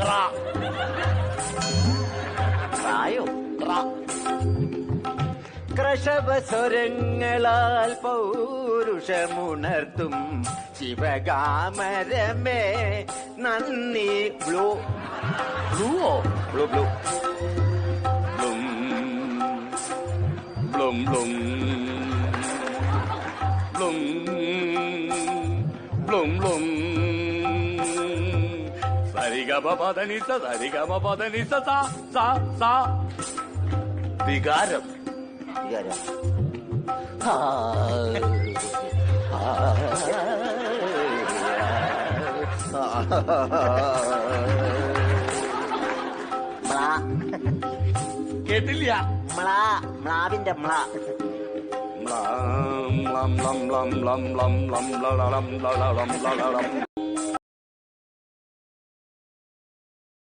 ക്ര ക്രായോ ക്ര ക്രശവസ്വരങ്ങളാൽ പൗരുഷമുണർത്തും ശിവകാമരമേ. നന്ദി ബ്ലൂ. ബ്ലൂവോ? ബ്ലൂ. ബ്ലൂ ബ്ലും ബ്ലും. ബ്ലും ബ്ലും ബ്ലും. സരിഗമ പദനിസ സരിഗമ പദനിസ വികാരം വികാരം. കേട്ടില്ല മ്ലാ മ്ലാവിന്റെ മ്ലാ മ്ലാം, ലം ലം ലം ലം ലം ളം, ലളം, ലളം, ലളം, ലളം.